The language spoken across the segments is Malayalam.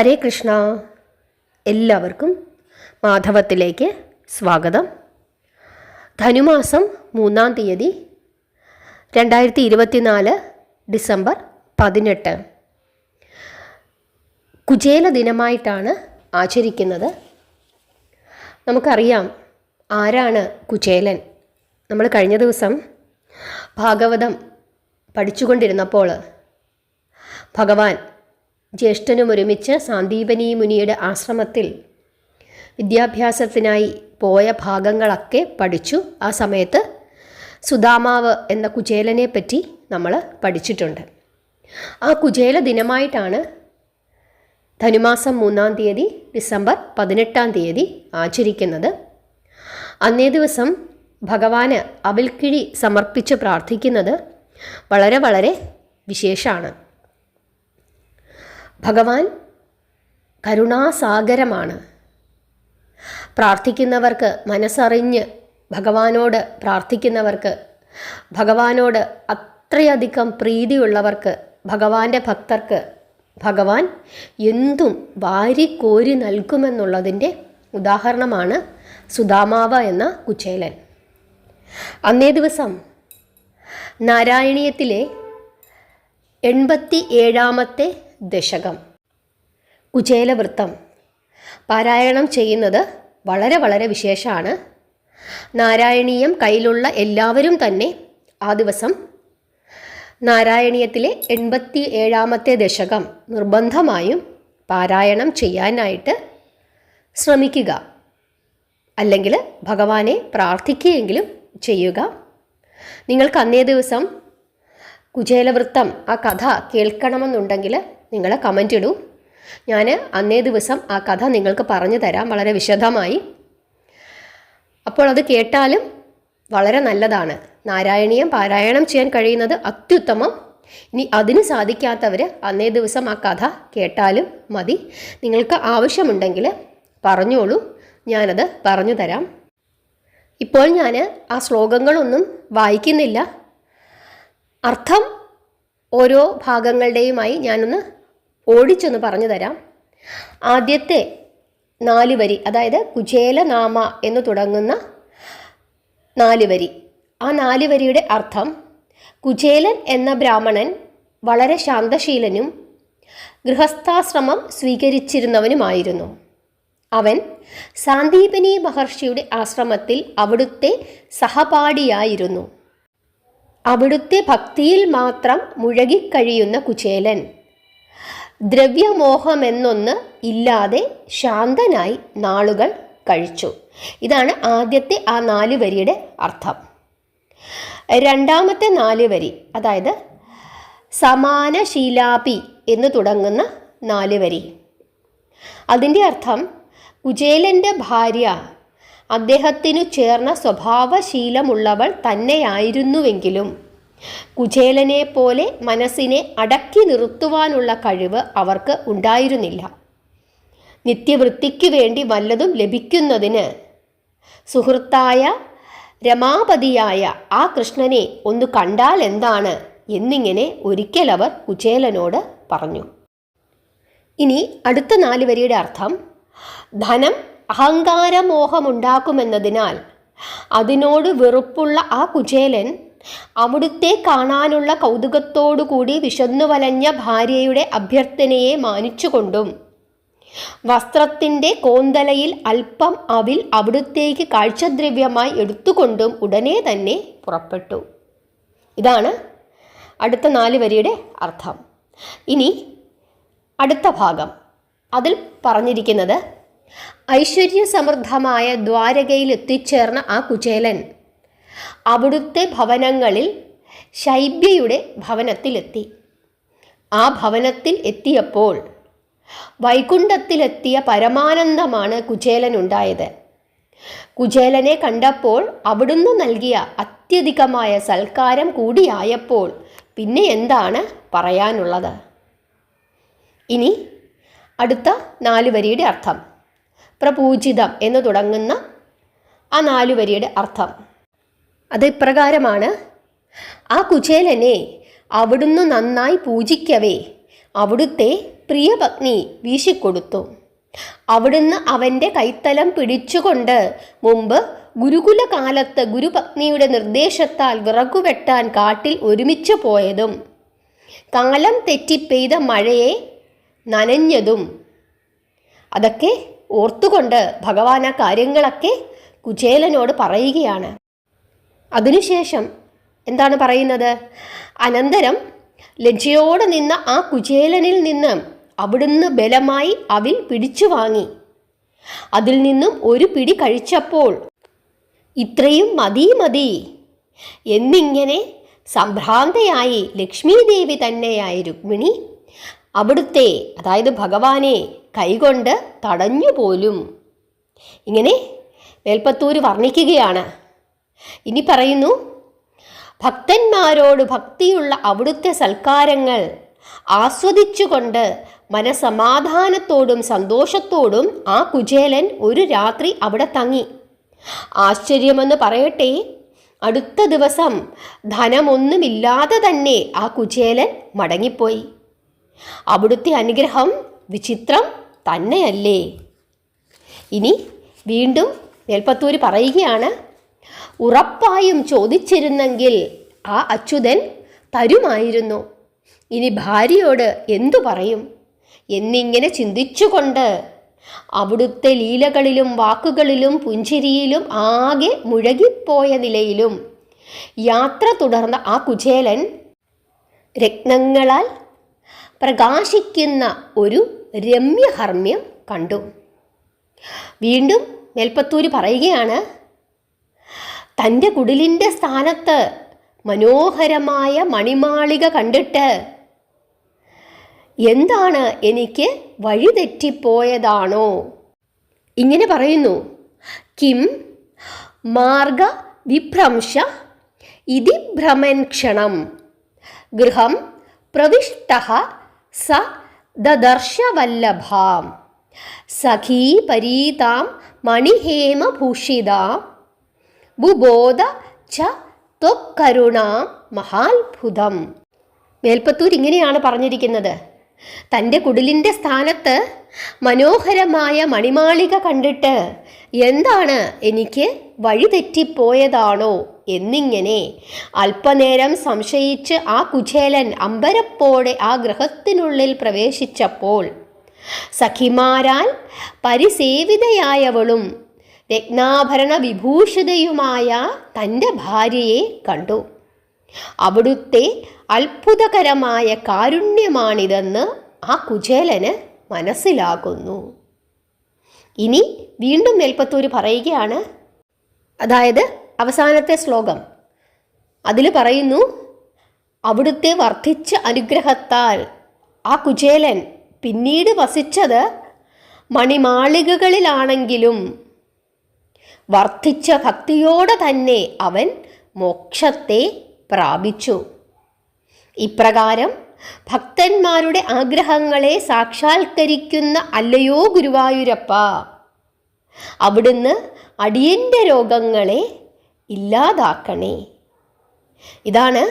ഹരേ കൃഷ്ണ. എല്ലാവർക്കും മാധവത്തിലേക്ക് സ്വാഗതം. ധനുമാസം മൂന്നാം തീയതി രണ്ടായിരത്തി ഇരുപത്തിനാല് ഡിസംബർ പതിനെട്ട്. കുചേല ദിനമായിട്ടാണ് ആചരിക്കുന്നത്. നമുക്കറിയാം ആരാണ് കുചേലൻ. നമ്മൾ കഴിഞ്ഞ ദിവസം ഭാഗവതം പഠിച്ചുകൊണ്ടിരുന്നപ്പോൾ ഭഗവാൻ ജ്യേഷ്ഠനും ഒരുമിച്ച് സാന്ദീപനി മുനിയുടെ ആശ്രമത്തിൽ വിദ്യാഭ്യാസത്തിനായി പോയ ഭാഗങ്ങളൊക്കെ പഠിച്ചു. ആ സമയത്ത് സുദാമാവ് എന്ന കുചേലനെ പറ്റി നമ്മൾ പഠിച്ചിട്ടുണ്ട്. ആ കുചേല ദിനമായിട്ടാണ് ധനുമാസം മൂന്നാം തീയതി ഡിസംബർ പതിനെട്ടാം തീയതി ആചരിക്കുന്നത്. അന്നേ ദിവസം ഭഗവാന് അവിൽക്കിഴി സമർപ്പിച്ച് പ്രാർത്ഥിക്കുന്നത് വളരെ വളരെ വിശേഷമാണ്. ഭഗവാൻ കരുണാസാഗരമാണ്. പ്രാർത്ഥിക്കുന്നവർക്ക് മനസ്സറിഞ്ഞ് ഭഗവാനോട് പ്രാർത്ഥിക്കുന്നവർക്ക് ഭഗവാനോട് അത്രയധികം പ്രീതിയുള്ളവർക്ക് ഭഗവാന്റെ ഭക്തർക്ക് ഭഗവാൻ എന്തും വാരിക്കോരി നൽകുമെന്നുള്ളതിന്റെ ഉദാഹരണമാണ് സുദാമാവ എന്ന കുചേലൻ. അന്നേ ദിവസം നാരായണീയത്തിലെ എൺപത്തി ഏഴാമത്തെ ദശകം. കുചേലവൃത്തം പാരായണം ചെയ്യുന്നത് വളരെ വളരെ വിശേഷമാണ്. നാരായണീയം കയ്യിലുള്ള എല്ലാവരും തന്നെ ആ ദിവസം നാരായണീയത്തിലെ എൺപത്തി ഏഴാമത്തെ ദശകം നിർബന്ധമായും പാരായണം ചെയ്യാനായിട്ട് ശ്രമിക്കുക. അല്ലെങ്കിൽ ഭഗവാനെ പ്രാർത്ഥിക്കുകയെങ്കിലും ചെയ്യുക. നിങ്ങൾക്ക് അന്നേ ദിവസം കുചേലവൃത്തം ആ കഥ കേൾക്കണമെന്നുണ്ടെങ്കിൽ നിങ്ങൾ കമന്റ് ഇടൂ. ഞാൻ അന്നേ ദിവസം ആ കഥ നിങ്ങൾക്ക് പറഞ്ഞു തരാം. വളരെ വിശദമായി. അപ്പോൾ അത് കേട്ടാലും വളരെ നല്ലതാണ്. നാരായണീയം പാരായണം ചെയ്യാൻ കഴിയുന്നത് അത്യുത്തമം. ഇനി അതിന് സാധിക്കാത്തവർ അന്നേ ദിവസം ആ കഥ കേട്ടാലും മതി. നിങ്ങൾക്ക് ആവശ്യമുണ്ടെങ്കിൽ പറഞ്ഞോളൂ. ഞാനത് പറഞ്ഞു തരാം. ഇപ്പോൾ ഞാൻ ആ ശ്ലോകങ്ങളൊന്നും വായിക്കുന്നില്ല. അർത്ഥം ഓരോ ഭാഗങ്ങളുടെയുമായി ഞാനൊന്ന് ഓടിച്ചൊന്ന് പറഞ്ഞു തരാം. ആദ്യത്തെ നാല് വരി അതായത് കുചേലനാമ എന്ന് തുടങ്ങുന്ന നാല് വരി. ആ നാല് വരിയുടെ അർത്ഥം കുചേലൻ എന്ന ബ്രാഹ്മണൻ വളരെ ശാന്തശീലനും ഗൃഹസ്ഥാശ്രമം സ്വീകരിച്ചിരുന്നവനുമായിരുന്നു. അവൻ സാന്ദീപനി മഹർഷിയുടെ ആശ്രമത്തിൽ അവിടുത്തെ സഹപാഠിയായിരുന്നു. അവിടുത്തെ ഭക്തിയിൽ മാത്രം മുഴകിക്കഴിയുന്ന കുചേലൻ. ദ്രവ്യമോഹമെന്നൊന്ന് ഇല്ലാതെ ശാന്തനായി നാളുകൾ കഴിച്ചു. ഇതാണ് ആദ്യത്തെ ആ നാല് വരിയുടെ അർത്ഥം. രണ്ടാമത്തെ നാല് വരി അതായത് സമാനശീലാപി എന്ന് തുടങ്ങുന്ന നാല് വരി. അതിന്റെ അർത്ഥം കുചേലന്റെ ഭാര്യ അദ്ദേഹത്തിനു ചേർന്ന സ്വഭാവശീലമുള്ളവൾ തന്നെയായിരുന്നുവെങ്കിലും കുചേലനെ പോലെ മനസ്സിനെ അടക്കി നിർത്തുവാനുള്ള കഴിവ് അവർക്ക് ഉണ്ടായിരുന്നില്ല. നിത്യവൃത്തിക്ക് വേണ്ടി വല്ലതും ലഭിക്കുന്നതിന് സുഹൃത്തായ രമാപതിയായ ആ കൃഷ്ണനെ ഒന്ന് കണ്ടാൽ എന്താണ് എന്നിങ്ങനെ ഒരിക്കൽ അവർ കുചേലനോട് പറഞ്ഞു. ഇനി അടുത്ത നാല് വരിയുടെ അർത്ഥം ധനം അഹങ്കാരമോഹമുണ്ടാക്കുമെന്നതിനാൽ അതിനോട് വെറുപ്പുള്ള ആ കുചേലൻ അവിടുത്തെ കാണാനുള്ള കൗതുകത്തോടുകൂടി വിശന്നു വലഞ്ഞ ഭാര്യയുടെ അഭ്യർത്ഥനയെ മാനിച്ചുകൊണ്ടും വസ്ത്രത്തിന്റെ കോന്തലയിൽ അല്പം അവിൽ അവിടുത്തേക്ക് കാഴ്ചദ്രവ്യമായി എടുത്തുകൊണ്ടും ഉടനെ തന്നെ പുറപ്പെട്ടു. ഇതാണ് അടുത്ത നാല് വരിയുടെ അർത്ഥം. ഇനി അടുത്ത ഭാഗം. അതിൽ പറഞ്ഞിരിക്കുന്നത് ഐശ്വര്യസമൃദ്ധമായ ദ്വാരകയിൽ എത്തിച്ചേർന്ന ആ കുചേലൻ അവിടുത്തെ ഭവനങ്ങളിൽ ശൈബ്യയുടെ ഭവനത്തിലെത്തി. ആ ഭവനത്തിൽ എത്തിയപ്പോൾ വൈകുണ്ഠത്തിലെത്തിയ പരമാനന്ദമാണ് കുചേലനുണ്ടായത്. കുചേലനെ കണ്ടപ്പോൾ അവിടുന്ന് നൽകിയ അത്യധികമായ സൽക്കാരം കൂടിയായപ്പോൾ പിന്നെ എന്താണ് പറയാനുള്ളത്? ഇനി അടുത്ത നാല് വരിയുടെ അർത്ഥം. പ്രപൂജിതം എന്ന് തുടങ്ങുന്ന ആ നാല് വരിയുടെ അർത്ഥം. അത് ഇപ്രകാരമാണ് ആ കുചേലനെ അവിടുന്ന് നന്നായി പൂജിക്കവേ അവിടുത്തെ പ്രിയപത്നി വീശിക്കൊടുത്തു. അവിടുന്ന് അവന്റെ കൈത്തലം പിടിച്ചുകൊണ്ട് മുമ്പ് ഗുരുകുല കാലത്ത് ഗുരുപത്നിയുടെ നിർദ്ദേശത്താൽ വിറകുവെട്ടാൻ കാട്ടിൽ ഒരുമിച്ച് പോയതും കാലം തെറ്റി പെയ്ത മഴയെ നനഞ്ഞതും അതൊക്കെ ഓർത്തുകൊണ്ട് ഭഗവാൻ ആ കാര്യങ്ങളൊക്കെ കുചേലനോട് പറയുകയാണ്. അതിനുശേഷം എന്താണ് പറയുന്നത്? അനന്തരം ലജ്ജയോടെ നിന്ന ആ കുചേലനിൽ നിന്ന് അവിടുന്ന് ബലമായി അവിൽ പിടിച്ചു വാങ്ങി. അതിൽ നിന്നും ഒരു പിടി കഴിച്ചപ്പോൾ ഇത്രയും മതി മതി എന്നിങ്ങനെ സംഭ്രാന്തയായി ലക്ഷ്മീദേവി തന്നെയായ രുക്മിണി അവിടുത്തെ അതായത് ഭഗവാനെ കൈകൊണ്ട് തടഞ്ഞു പോലും ഇങ്ങനെ മേൽപ്പത്തൂര് വർണിക്കുകയാണ്. ഇനി പറയുന്നു ഭക്തന്മാരോട് ഭക്തിയുള്ള അവിടുത്തെ സൽക്കാരങ്ങൾ ആസ്വദിച്ചുകൊണ്ട് മനസമാധാനത്തോടും സന്തോഷത്തോടും ആ കുചേലൻ ഒരു രാത്രി അവിടെ തങ്ങി. ആശ്ചര്യമെന്ന് പറയട്ടെ അടുത്ത ദിവസം ധനമൊന്നുമില്ലാതെ തന്നെ ആ കുചേലൻ മടങ്ങിപ്പോയി. അവിടുത്തെ അനുഗ്രഹം വിചിത്രം തന്നെയല്ലേ. ഇനി വീണ്ടും നെൽപ്പത്തൂര് പറയുകയാണ്. ഉറപ്പായും ചോദിച്ചിരുന്നെങ്കിൽ ആ അച്യുതൻ തരുമായിരുന്നു. ഇനി ഭാര്യയോട് എന്തു പറയും? എന്നിങ്ങനെ ചിന്തിച്ചുകൊണ്ട് അവിടുത്തെ ലീലകളിലും വാക്കുകളിലും പുഞ്ചിരിയിലും ആകെ മുഴകിപ്പോയ നിലയിലും യാത്ര തുടർന്ന ആ കുചേലൻ രത്നങ്ങളാൽ പ്രകാശിക്കുന്ന ഒരു രമ്യഹർമ്മ്യം കണ്ടു. വീണ്ടും മേൽപ്പത്തൂര് പറയുകയാണ് തന്റെ കുടിലിന്റെ സ്ഥാനത്ത് മനോഹരമായ മണിമാളിക കണ്ടിട്ട് എന്താണ് എനിക്ക് വഴിതെറ്റിപ്പോയതാണോ? ഇങ്ങനെ പറയുന്നു. കിം മാർഗ വിഭ്രംശ ഇതി ഭ്രമൻ ക്ഷണം. ഗൃഹം പ്രവിഷ്ട സ ദദർശവല്ലഭാം. സഖീ പരീതാം മണിഹേമഭൂഷിതാം. ബുബോധ ച ത്വക്കരുണ മഹാത്ഭുതം. മേൽപ്പത്തൂർ ഇങ്ങനെയാണ് പറഞ്ഞിരിക്കുന്നത്. തന്റെ കുടിലിന്റെ സ്ഥാനത്ത് മനോഹരമായ മണിമാളിക കണ്ടിട്ട് എന്താണ് എനിക്ക് വഴിതെറ്റിപ്പോയതാണോ എന്നിങ്ങനെ അല്പനേരം സംശയിച്ച് ആ കുചേലൻ അമ്പരപ്പോടെ ആ ഗ്രഹത്തിനുള്ളിൽ പ്രവേശിച്ചപ്പോൾ സഖിമാരാൽ പരിസേവിതയായവളും രത്നാഭരണ വിഭൂഷിതയുമായ തന്റെ ഭാര്യയെ കണ്ടു. അവിടുത്തെ അത്ഭുതകരമായ കാരുണ്യമാണിതെന്ന് ആ കുചേലന് മനസ്സിലാകുന്നു. ഇനി വീണ്ടും മേൽപ്പത്തൂര് പറയുകയാണ്. അതായത് അവസാനത്തെ ശ്ലോകം. അതിൽ പറയുന്നു അവിടുത്തെ വർദ്ധിച്ച അനുഗ്രഹത്താൽ ആ കുചേലൻ പിന്നീട് വസിച്ചത് മണിമാളികകളിലാണെങ്കിലും വർദ്ധിച്ച ഭക്തിയോടെ തന്നെ അവൻ മോക്ഷത്തെ പ്രാപിച്ചു. ഇപ്രകാരം ഭക്തന്മാരുടെ ആഗ്രഹങ്ങളെ സാക്ഷാത്കരിക്കുന്ന അല്ലയോ ഗുരുവായൂരപ്പ അവിടുന്ന് അടിയന്റെ രോഗങ്ങളെ ഇല്ലാതാക്കണേ. ഇതാണ്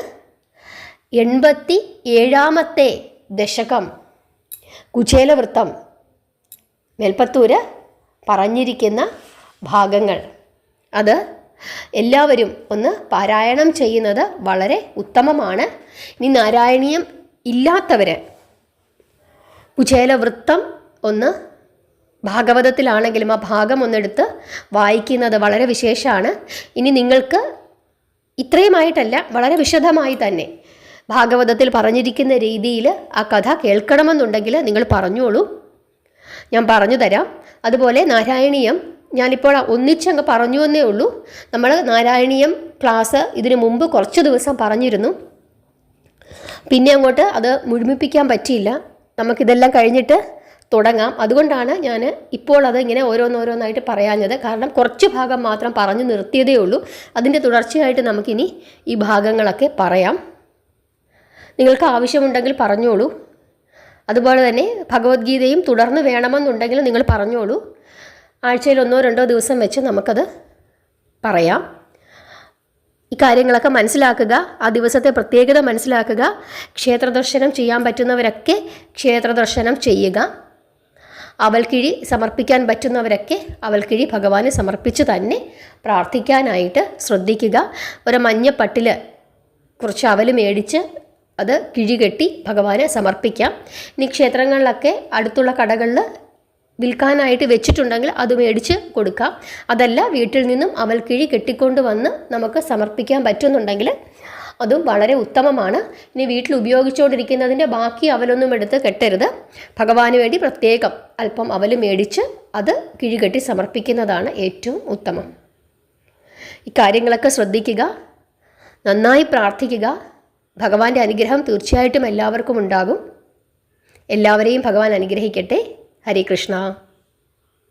എൺപത്തി ഏഴാമത്തെ ദശകം കുചേലവൃത്തം. മേൽപ്പത്തൂര് പറഞ്ഞിരിക്കുന്ന ഭാഗങ്ങൾ. അത് എല്ലാവരും ഒന്ന് പാരായണം ചെയ്യുന്നത് വളരെ ഉത്തമമാണ്. ഇനി നാരായണീയം ഇല്ലാത്തവർ കുചേലവൃത്തം ഒന്ന് ഭാഗവതത്തിലാണെങ്കിലും ആ ഭാഗം ഒന്നെടുത്ത് വായിക്കുന്നത് വളരെ വിശേഷമാണ്. ഇനി നിങ്ങൾക്ക് ഇത്രയുമായിട്ടല്ല വളരെ വിശദമായി തന്നെ ഭാഗവതത്തിൽ പറഞ്ഞിരിക്കുന്ന രീതിയിൽ ആ കഥ കേൾക്കണമെന്നുണ്ടെങ്കിൽ നിങ്ങൾ പറഞ്ഞോളൂ. ഞാൻ പറഞ്ഞു തരാം. അതുപോലെ നാരായണീയം ഞാനിപ്പോൾ ഒന്നിച്ചങ്ങ് പറഞ്ഞു എന്നേ ഉള്ളൂ. നമ്മൾ നാരായണീയം ക്ലാസ് ഇതിനു മുമ്പ് കുറച്ച് ദിവസം പറഞ്ഞിരുന്നു. പിന്നെ അങ്ങോട്ട് അത് മുഴുമിപ്പിക്കാൻ പറ്റിയില്ല. നമുക്കിതെല്ലാം കഴിഞ്ഞിട്ട് തുടങ്ങാം. അതുകൊണ്ടാണ് ഞാൻ ഇപ്പോൾ അത് ഇങ്ങനെ ഓരോന്നോരോന്നായിട്ട് പറയാഞ്ഞത്. കാരണം കുറച്ച് ഭാഗം മാത്രം പറഞ്ഞു നിർത്തിയതേ ഉള്ളൂ. അതിന്റെ തുടർച്ചയായിട്ട് നമുക്കിനി ഈ ഭാഗങ്ങളൊക്കെ പറയാം. നിങ്ങൾക്ക് ആവശ്യമുണ്ടെങ്കിൽ പറഞ്ഞോളൂ. അതുപോലെ തന്നെ ഭഗവത്ഗീതയും തുടർന്ന് വേണമെന്നുണ്ടെങ്കിൽ നിങ്ങൾ പറഞ്ഞോളൂ. ആഴ്ചയിൽ ഒന്നോ രണ്ടോ ദിവസം വെച്ച് നമുക്കത് പറയാം. ഇക്കാര്യങ്ങളൊക്കെ കാര്യങ്ങളൊക്കെ മനസ്സിലാക്കുക ആ ദിവസത്തെ പ്രത്യേകത മനസ്സിലാക്കുക ക്ഷേത്രദർശനം ചെയ്യാൻ പറ്റുന്നവരൊക്കെ ക്ഷേത്രദർശനം ചെയ്യുക. അവൽക്കിഴി സമർപ്പിക്കാൻ പറ്റുന്നവരൊക്കെ അവൽക്കിഴി ഭഗവാന് സമർപ്പിച്ച് തന്നെ പ്രാർത്ഥിക്കാനായിട്ട് ശ്രദ്ധിക്കുക. ഒരു മഞ്ഞപ്പട്ടിൽ കുറച്ച് അവൽ മേടിച്ച് അത് കിഴികെട്ടി ഭഗവാന് സമർപ്പിക്കാം. ഇനി ക്ഷേത്രങ്ങളിലൊക്കെ അടുത്തുള്ള കടകളിൽ വിൽക്കാനായിട്ട് വെച്ചിട്ടുണ്ടെങ്കിൽ അത് മേടിച്ച് കൊടുക്കാം. അതല്ല വീട്ടിൽ നിന്നും അവൽ കിഴി കെട്ടിക്കൊണ്ട് വന്ന് നമുക്ക് സമർപ്പിക്കാൻ പറ്റുന്നുണ്ടെങ്കിൽ അതും വളരെ ഉത്തമമാണ്. ഇനി വീട്ടിൽ ഉപയോഗിച്ചുകൊണ്ടിരിക്കുന്നതിന്റെ ബാക്കി അവലൊന്നും എടുത്ത് കെട്ടരുത്. ഭഗവാന് വേണ്ടി പ്രത്യേകം അല്പം അവൽ മേടിച്ച് അത് കിഴികെട്ടി സമർപ്പിക്കുന്നതാണ് ഏറ്റവും ഉത്തമം. ഇക്കാര്യങ്ങളൊക്കെ ശ്രദ്ധിക്കുക നന്നായി പ്രാർത്ഥിക്കുക. ഭഗവാന്റെ അനുഗ്രഹം തീർച്ചയായിട്ടും എല്ലാവർക്കും ഉണ്ടാകും. എല്ലാവരെയും ഭഗവാൻ അനുഗ്രഹിക്കട്ടെ. ഹരേ കൃഷ്ണ.